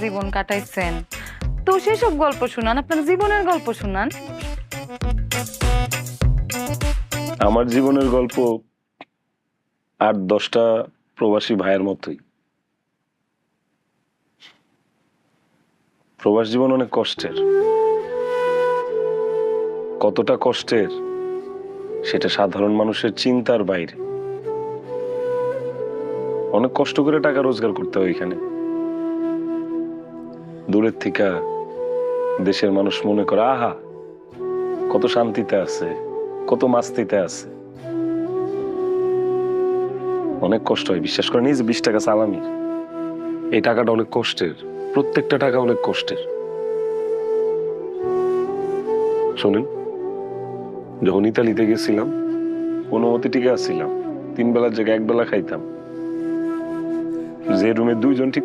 জীবন কাটাইছেন। তো সেসব গল্প শুনান, আপনার জীবনের গল্প শুনান। আমার জীবনের গল্প আট দশটা প্রবাসী ভাইয়ের মতোই। প্রবাস জীবন অনেক কষ্টের। কতটা কষ্টের, সেটা সাধারণ মানুষের চিন্তার বাইরে। অনেক কষ্ট করে টাকা রোজগার করতে হয় এখানে। দূরের থেকে দেশের মানুষ মনে করে, আহা, কত শান্তিতে আছে, কত মাস্তিতে আছে। অনেক কষ্ট হয়। বিশ্বাস করে নিজ বিশ টাকা সালামি, এই টাকাটা অনেক কষ্টের। প্রত্যেকটা টাকা অনেক কষ্টের। শোনেন, যখন ইতালিতে গেছিলাম অনুমতি টিকে আসছিলাম, তিন বেলার জায়গায় এক বেলা খাইতাম। যে রুমে দুইজন ঠিক